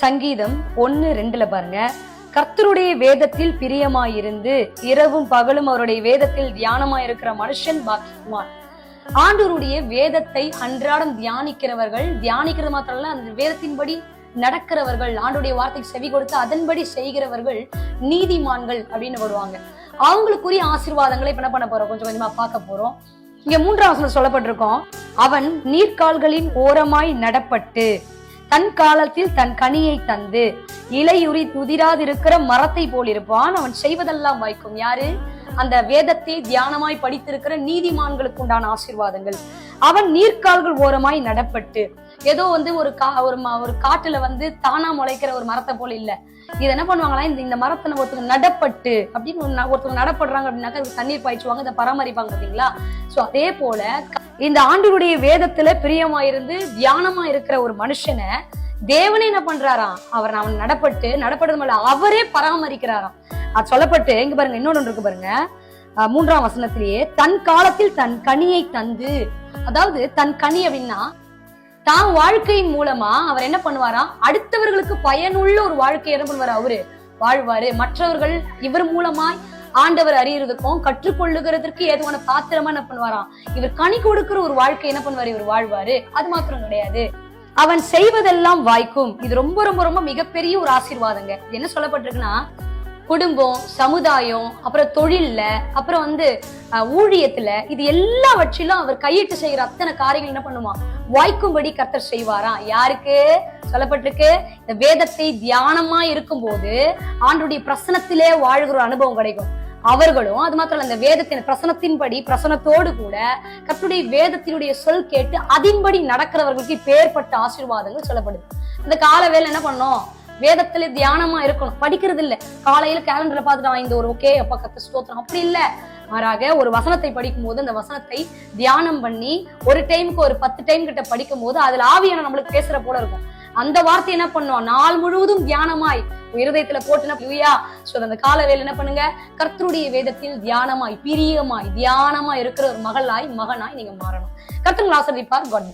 சங்கீதம் ஒன்னு ரெண்டுல பாருங்க. கர்த்தருடைய வேதத்தில் பிரியமாயிருந்து இரவும் பகலும் அவருடைய வேதத்தில் தியானமாயிருக்கிற மனுஷன் பாக்கியவான் ஆண்டோருடைய வேதத்தை அன்றாடம் தியானிக்கிறவர்கள் தியானிக்கிறது மாத்திரம் இல்ல அந்த வேதத்தின்படி நடக்கிறவர்கள் ஆண்டுடைய வார்த்தைக்கு செவி கொடுத்து அதன்படி செய்கிறவர்கள் நீதிமான்கள் அப்படின்னு வருவாங்க. அவங்களுக்குரிய ஆசீர்வாதங்களை இப்ப என்ன பண்ண போறோம்? கொஞ்சம் கொஞ்சமா பார்க்க போறோம். இங்க மூன்றாவது சொல்லப்பட்டிருக்கோம். அவன் நீர்க்கால்களின் ஓரமாய் நடப்பட்டு தன் காலத்தில் தன் கனியை தந்து இலையுறி துதிராதிருக்கிற மரத்தை போல் இருப்பான் அவன் செய்வதெல்லாம் வாய்க்கும். யாரு? அந்த வேதத்தை தியானமாய் படித்திருக்கிற நீதிமான்களுக்கு உண்டான ஆசீர்வாதங்கள். அவன் நீர்க்கால்கள் ஓரமாய் நடப்பட்டு ஏதோ வந்து ஒரு கா ஒரு ஒரு காட்டுல வந்து தானா முளைக்கிற ஒரு மரத்தை போல இல்ல. இது என்ன பண்ணுவாங்கன்னா இந்த இந்த மரத்தை ஒருத்தர் ஒருத்தவங்க நடப்பட்டு அப்படின்னு ஒருத்தர் ஒருத்தவங்க நடப்படுறாங்க அப்படின்னாக்கா தண்ணீர் பாய்ச்சுவாங்க இதை பராமரிப்பாங்க பாத்தீங்களா சோ அதே போல இந்த ஆண்டுடைய வேதத்துல பிரியமா இருந்து தியானமா இருக்கிற ஒரு மனுஷனை தேவனே என்ன பண்றாராம்? அவர் அவன் நடப்பட்டு நடப்படுறது மேல அவரே பராமரிக்கிறாராம். அது சொல்லப்பட்டு இங்க பாருங்க இன்னொன்னு இருக்கு பாருங்க. அஹ் மூன்றாம் வசனத்திலேயே தன் காலத்தில் தன் கனியை தந்து அதாவது தன் கனி அப்படின்னா தான் வாழ்க்கையின் மூலமா அவர் என்ன பண்ணுவாராம்? அடுத்தவர்களுக்கு பயனுள்ள ஒரு வாழ்க்கை என்ன பண்ணுவாரு? அவரு வாழ்வாரு. மற்றவர்கள் இவர் மூலமாய் ஆண்டவர் அறியறதுக்கும் கற்றுக்கொள்ளுகிறதற்கு ஏதுவான பாத்திரமா என்ன பண்ணுவாராம்? இவர் கனி கொடுக்கிற ஒரு வாழ்க்கை என்ன பண்ணுவாரு? இவர் வாழ்வாரு. அது மாத்திரம் கிடையாது. அவன் செய்வதெல்லாம் வாய்க்கும். இது ரொம்ப ரொம்ப ரொம்ப மிகப்பெரிய ஒரு ஆசீர்வாதங்க. இது என்ன சொல்லப்பட்டிருக்குன்னா குடும்பம் சமுதாயம் அப்புறம் தொழில்ல அப்புறம் வந்து ஊழியத்துல இது எல்லாவற்றிலும் அவர் கையிட்டு செய்கிற அத்தனை காரியங்கள் என்ன பண்ணுவான் வாய்க்கும்படி கர்த்தர் செய்வாராம். யாருக்கு? சொல்லப்பட்டிருக்கு. இந்த வேதத்தை தியானமா இருக்கும்போது ஆண்டுடைய பிரசனத்திலே வாழ்கிற அனுபவம் கிடைக்கும். அவர்களும் அது மாத்திரம் அந்த வேதத்தின் பிரசனத்தின்படி பிரசனத்தோடு கூட கத்துடைய வேதத்தினுடைய சொல் கேட்டு அதின்படி நடக்கிறவர்களுக்கு பேர்பட்ட ஆசீர்வாதங்கள் சொல்லப்படுது. இந்த கால வேலை என்ன பண்ணோம் வேதத்துல தியானமா இருக்கணும். படிக்கிறது இல்ல. காலையில கேலண்டர்ல பார்த்துட்டு இந்த ஒரு ஓகே அப்பா கத்த ஸ்தோத்திரம். அப்படி இல்ல. மாறாக ஒரு வசனத்தை படிக்கும் போது அந்த வசனத்தை தியானம் பண்ணி ஒரு டைமுக்கு ஒரு பத்து டைம் கிட்ட படிக்கும் போது அதுல ஆவியான நம்மளுக்கு பேசுற போல இருக்கும். அந்த வார்த்தை என்ன பண்ணுவோம் நாள் முழுவதும் தியானமாய். இருதயத்துல போட்டுனா சோ அந்த கால வேலை என்ன பண்ணுங்க? கர்த்தருடைய வேதத்தில் தியானமாய் பிரியமாய் தியானமா இருக்கிற ஒரு மகளாய் மகனாய் நீங்க மாறணும். கர்த்தங்கள் ஆசிரியப்பார் காட்